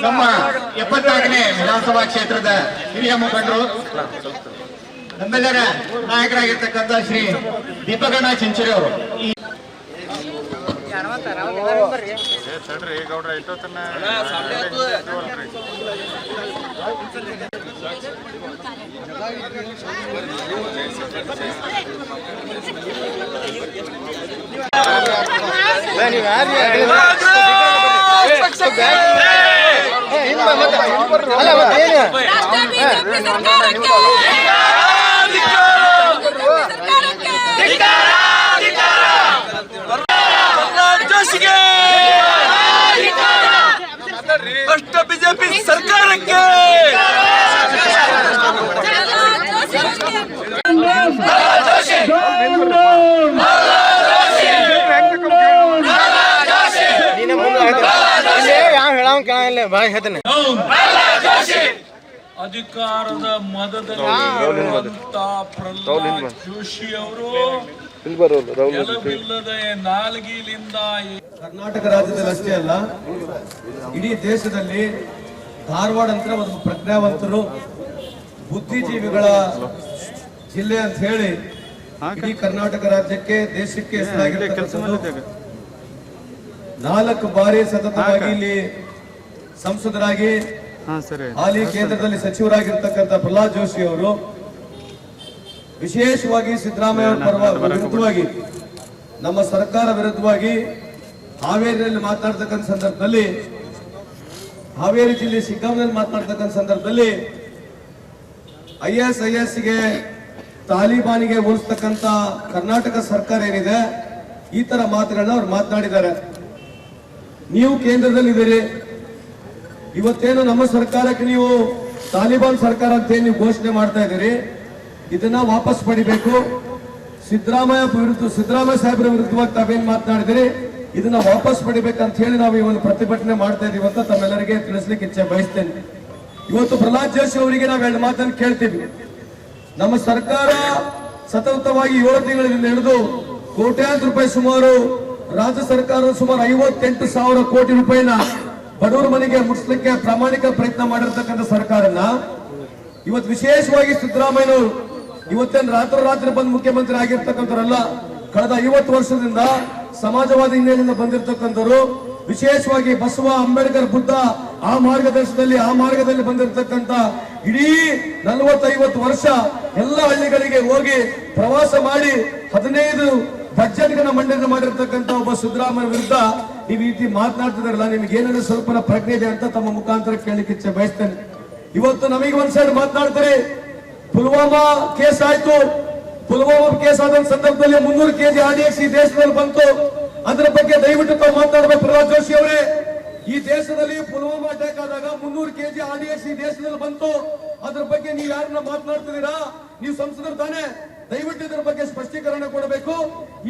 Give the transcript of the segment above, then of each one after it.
ನಮ್ಮ ಎಪ್ಪತ್ತಾರನೇ ವಿಧಾನಸಭಾ ಕ್ಷೇತ್ರದ ಹಿರಿಯ ಮುಖಂಡರು ನಮ್ಮೆಲ್ಲರ ನಾಯಕರಾಗಿರ್ತಕ್ಕಂಥ ಶ್ರೀ ದೀಪಕಣ್ಣ ಚಿಂಚರಿ ಅವರು ನೀವು ಸಡ್ರಿ ರಾಷ್ಟ್ರ ಬಿಜೆಪಿ ಸರ್ಕಾರಕ್ಕೆ ಜೋಶಿಗೆ ಭ್ರಷ್ಟ ಬಿಜೆಪಿ ಸರ್ಕಾರಕ್ಕೆ ಅಧಿಕಾರದ ಮದದಲ್ಲಿ ಜೋಶಿ ಅವರು ನಾಲ್ಗಿಲಿಂದ ಕರ್ನಾಟಕ ರಾಜ್ಯದಲ್ಲಿ ಅಷ್ಟೇ ಅಲ್ಲ ಇಡೀ ದೇಶದಲ್ಲಿ ಧಾರವಾಡ ಅಂತ ಒಂದು ಪ್ರಜ್ಞಾವಂತರು ಬುದ್ಧಿಜೀವಿಗಳ ಜಿಲ್ಲೆ ಅಂತ ಹೇಳಿ ಇಡೀ ಕರ್ನಾಟಕ ರಾಜ್ಯಕ್ಕೆ ದೇಶಕ್ಕೆ ಹೆಸರಾಗಿರ್ತಕ್ಕಂಥದ್ದು. ನಾಲ್ಕು ಬಾರಿ ಸತತವಾಗಿ ಇಲ್ಲಿ ಸಂಸದರಾಗಿ ಹಾಲಿ ಕೇಂದ್ರದಲ್ಲಿ ಸಚಿವರಾಗಿರ್ತಕ್ಕಂಥ ಪ್ರಹ್ಲಾದ್ ಜೋಶಿ ಅವರು ವಿಶೇಷವಾಗಿ ಸಿದ್ದರಾಮಯ್ಯ ಅವರ ವಿರುದ್ಧವಾಗಿ ನಮ್ಮ ಸರ್ಕಾರ ವಿರುದ್ಧವಾಗಿ ಹಾವೇರಿಯಲ್ಲಿ ಮಾತನಾಡ್ತಕ್ಕಂಥ ಸಂದರ್ಭದಲ್ಲಿ ಹಾವೇರಿ ಜಿಲ್ಲೆ ಶಿಗ್ಗಾಂನಲ್ಲಿ ಮಾತನಾಡ್ತಕ್ಕಂಥ ಸಂದರ್ಭದಲ್ಲಿ ಐ ಎಸ್ ಐ ಎಸ್ಗೆ ತಾಲಿಬಾನಿಗೆ ಹೋಲಿಸ್ತಕ್ಕಂಥ ಕರ್ನಾಟಕ ಸರ್ಕಾರ ಏನಿದೆ ಈ ತರ ಮಾತುಗಳನ್ನ ಅವ್ರು ಮಾತನಾಡಿದ್ದಾರೆ. ನೀವು ಕೇಂದ್ರದಲ್ಲಿದ್ದೀರಿ ಇವತ್ತೇನು ನಮ್ಮ ಸರ್ಕಾರಕ್ಕೆ ನೀವು ತಾಲಿಬಾನ್ ಸರ್ಕಾರ ಅಂತ ಏನು ನೀವು ಘೋಷಣೆ ಮಾಡ್ತಾ ಇದ್ದೀರಿ? ಇದನ್ನ ವಾಪಸ್ ಪಡಿಬೇಕು. ಸಿದ್ದರಾಮಯ್ಯ ವಿರುದ್ಧ, ಸಿದ್ದರಾಮಯ್ಯ ಸಾಹೇಬರ ವಿರುದ್ಧವಾಗಿ ತಾವೇನು ಮಾತನಾಡಿದಿರಿ ಇದನ್ನ ವಾಪಸ್ ಪಡಿಬೇಕಂತ ಹೇಳಿ ನಾವು ಈ ಒಂದು ಪ್ರತಿಭಟನೆ ಮಾಡ್ತಾ ಇದೀವಿ ಅಂತ ತಮ್ಮೆಲ್ಲರಿಗೆ ತಿಳಿಸ್ಲಿಕ್ಕೆ ಇಚ್ಛೆ ಬಯಸ್ತೇನೆ. ಇವತ್ತು ಪ್ರಹ್ಲಾದ್ ಜೋಶಿ ಅವರಿಗೆ ನಾವು ಎರಡು ಮಾತನ್ನು ಕೇಳ್ತೀವಿ. ನಮ್ಮ ಸರ್ಕಾರ ಸತತವಾಗಿ ಏಳು ತಿಂಗಳಿಂದ ಹಿಡಿದು ಕೋಟ್ಯಾಂತರ ರೂಪಾಯಿ ಸುಮಾರು ರಾಜ್ಯ ಸರ್ಕಾರ ಸುಮಾರು ಐವತ್ತೆಂಟು ಸಾವಿರ ಕೋಟಿ ರೂಪಾಯಿನ ಬಡವರ ಮನೆಗೆ ಮುಟ್ಸ್ಲಿಕ್ಕೆ ಪ್ರಾಮಾಣಿಕ ಪ್ರಯತ್ನ ಮಾಡಿರ್ತಕ್ಕಂಥ ಸರ್ಕಾರನ ಇವತ್ತು ವಿಶೇಷವಾಗಿ ಸಿದ್ದರಾಮಯ್ಯನವರು ಇವತ್ತೇನು ರಾತ್ರೋರಾತ್ರಿ ಬಂದು ಮುಖ್ಯಮಂತ್ರಿ ಆಗಿರ್ತಕ್ಕಂಥವ್ರಲ್ಲ, ಕಳೆದ ಐವತ್ತು ವರ್ಷದಿಂದ ಸಮಾಜವಾದಿ ಹಿನ್ನೆಲೆಯಿಂದ ಬಂದಿರತಕ್ಕಂಥವ್ರು, ವಿಶೇಷವಾಗಿ ಬಸವ ಅಂಬೇಡ್ಕರ್ ಬುದ್ಧ ಆ ಮಾರ್ಗದರ್ಶನದಲ್ಲಿ, ಆ ಮಾರ್ಗದಲ್ಲಿ ಬಂದಿರತಕ್ಕಂತ ಇಡೀ ನಲವತ್ತೈವತ್ತು ವರ್ಷ ಎಲ್ಲ ಹಳ್ಳಿಗಳಿಗೆ ಹೋಗಿ ಪ್ರವಾಸ ಮಾಡಿ ಹದಿನೈದು ಬಜೆಟ್ಗಳನ್ನ ಮಂಡನೆ ಮಾಡಿರ್ತಕ್ಕಂಥ ಸಿದ್ದರಾಮಯ್ಯ ವಿರುದ್ಧ ಈ ರೀತಿ ಮಾತನಾಡ್ತಿದಾರಲ್ಲ, ನಿಮ್ಗೆ ಏನೇನು ಸ್ವಲ್ಪ ಪ್ರಜ್ಞೆ ಇದೆ ಅಂತ ತಮ್ಮ ಮುಖಾಂತರ ಕೇಳಲಿಕ್ಕೆ ಇಚ್ಛೆ ಬಯಸ್ತೇನೆ. ಇವತ್ತು ನಮಗೆ ಒಂದ್ ಸೈಡ್ ಮಾತನಾಡ್ತಾರೆ. ಪುಲ್ವಾಮಾ ಕೇಸ್ ಆಯ್ತು. ಪುಲ್ವಾಮಾ ಕೇಸ್ ಆದ ಸಂದರ್ಭದಲ್ಲಿ ಮುನ್ನೂರು ಕೆಜಿ ಆರ್ಡಿಎಕ್ಸ್ ಈ ದೇಶದಲ್ಲಿ ಬಂತು. ಅದರ ಬಗ್ಗೆ ದಯವಿಟ್ಟು ತಾವು ಮಾತನಾಡಬೇಕು, ಪ್ರಹ್ಲಾದ್ ಜೋಶಿ ಅವರೇ. ಈ ದೇಶದಲ್ಲಿ ಪುಲ್ವಾಮಾ ಅಟ್ಯಾಕ್ ಆದಾಗ ಮುನ್ನೂರು ಕೆಜಿ ಆರ್ಡಿಎಕ್ಸ್ ಈ ದೇಶದಲ್ಲಿ ಬಂತು. ಅದ್ರ ಬಗ್ಗೆ ನೀವು ಯಾರನ್ನ ಮಾತನಾಡ್ತಿದ್ದೀರಾ? ನೀವು ಸಂಸದರು ತಾನೇ. ದಯವಿಟ್ಟು ಇದರ ಬಗ್ಗೆ ಸ್ಪಷ್ಟೀಕರಣ ಕೊಡಬೇಕು.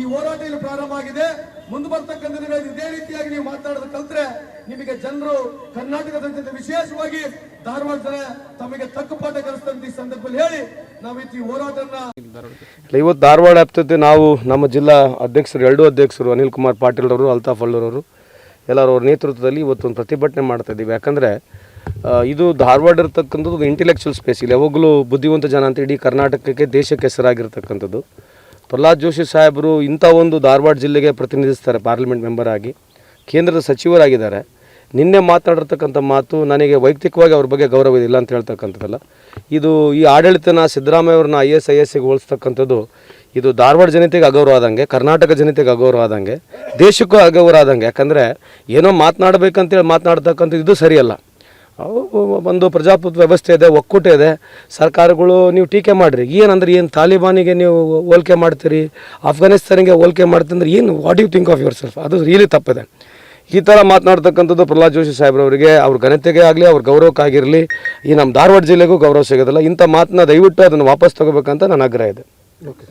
ಈ ಹೋರಾಟ ಇಲ್ಲಿ ಪ್ರಾರಂಭ ಆಗಿದೆ. ಮುಂದೆ ಬರ್ತಕ್ಕಂಥ ಇದೇ ರೀತಿಯಾಗಿ ನೀವು ಮಾತನಾಡೋದು ಕಲ್ತ್ರೆ ನಿಮಗೆ ಜನರು ಕರ್ನಾಟಕದ ಜನತೆ ವಿಶೇಷವಾಗಿ ಧಾರವಾಡ ಜನ ತಮಗೆ ತಕ್ಕ ಪಾಠ ಕಲಿಸ್ತಂತ ಈ ಸಂದರ್ಭದಲ್ಲಿ ಹೇಳಿ ನಾವು ಈ ಹೋರಾಟನ ಇವತ್ತು ಧಾರವಾಡ ವ್ಯಾಪ್ತತೆ ನಾವು ನಮ್ಮ ಜಿಲ್ಲಾ ಅಧ್ಯಕ್ಷರು, ಎರಡು ಅಧ್ಯಕ್ಷರು ಅನಿಲ್ ಕುಮಾರ್ ಪಾಟೀಲ್ ಅವರು ಅಲ್ತಾಫ್ ಅಲ್ಲೂರವರು ಎಲ್ಲರೂ ಅವ್ರ ನೇತೃತ್ವದಲ್ಲಿ ಇವತ್ತು ಒಂದು ಪ್ರತಿಭಟನೆ ಮಾಡ್ತಾ ಇದ್ದೀವಿ. ಯಾಕಂದರೆ ಇದು ಧಾರವಾಡ ಇರತಕ್ಕಂಥದ್ದು ಒಂದು ಇಂಟೆಲೆಕ್ಚುವಲ್ ಸ್ಪೇಸ್ ಇಲ್ಲಿ ಯಾವಾಗಲೂ ಬುದ್ಧಿವಂತ ಜನ ಅಂತ ಇಡೀ ಕರ್ನಾಟಕಕ್ಕೆ ದೇಶಕ್ಕೆ ಹೆಸರಾಗಿರ್ತಕ್ಕಂಥದ್ದು. ಪ್ರಹ್ಲಾದ್ ಜೋಶಿ ಸಾಹೇಬರು ಇಂಥ ಒಂದು ಧಾರವಾಡ ಜಿಲ್ಲೆಗೆ ಪ್ರತಿನಿಧಿಸ್ತಾರೆ ಪಾರ್ಲಿಮೆಂಟ್ ಮೆಂಬರ್ ಆಗಿ. ಕೇಂದ್ರದ ಸಚಿವರಾಗಿದ್ದಾರೆ. ನಿನ್ನೆ ಮಾತಾಡಿರ್ತಕ್ಕಂಥ ಮಾತು ನನಗೆ ವೈಯಕ್ತಿಕವಾಗಿ ಅವ್ರ ಬಗ್ಗೆ ಗೌರವ ಇಲ್ಲ ಅಂತ ಹೇಳ್ತಕ್ಕಂಥದ್ದಲ್ಲ. ಇದು ಈ ಆಡಳಿತನ ಸಿದ್ದರಾಮಯ್ಯ ಅವ್ರನ್ನ ಐ ಎಸ್ ಐ ಎಸ್ಗೆ ಹೋಲಿಸ್ತಕ್ಕಂಥದ್ದು, ಇದು ಧಾರವಾಡ ಜನತೆಗೆ ಅಗೌರವ ಆದಂಗೆ, ಕರ್ನಾಟಕ ಜನತೆಗೆ ಅಗೌರವ ಆದಂಗೆ, ದೇಶಕ್ಕೂ ಅಗೌರವ ಆದಂಗೆ. ಯಾಕಂದರೆ ಏನೋ ಮಾತನಾಡಬೇಕಂತೇಳಿ ಮಾತನಾಡ್ತಕ್ಕಂಥದ್ದು ಇದು ಸರಿಯಲ್ಲ. ಒಂದು ಪ್ರಜಾಪ್ರಭುತ್ವ ವ್ಯವಸ್ಥೆ ಇದೆ, ಒಕ್ಕೂಟ ಇದೆ. ಸರ್ಕಾರಗಳು ನೀವು ಟೀಕೆ ಮಾಡಿರಿ. ಏನಂದ್ರೆ ಏನು ತಾಲಿಬಾನಿಗೆ ನೀವು ಹೋಲಿಕೆ ಮಾಡ್ತೀರಿ ಅಫ್ಘಾನಿಸ್ತಾನಿಗೆ ಹೋಲಿಕೆ ಮಾಡ್ತಂದ್ರೆ ಏನು what you think of yourself ಅದು ರಿಯಲಿ ತಪ್ಪಿದೆ. ಈ ಥರ ಮಾತನಾಡ್ತಕ್ಕಂಥದ್ದು ಪ್ರಹ್ಲಾದ್ ಜೋಶಿ ಸಾಹೇಬ್ರವರಿಗೆ, ಅವ್ರ ಘನತೆಗೆ ಆಗಲಿ, ಅವ್ರ ಗೌರವಕ್ಕಾಗಿರಲಿ ಈ ನಮ್ಮ ಧಾರವಾಡ ಜಿಲ್ಲೆಗೂ ಗೌರವ ಸಿಗೋದಿಲ್ಲ. ಇಂಥ ಮಾತನ್ನ ದಯವಿಟ್ಟು ಅದನ್ನು ವಾಪಸ್ ತಗೋಬೇಕಂತ ನನ್ನ ಆಗ್ರಹ ಇದೆ. ಓಕೆ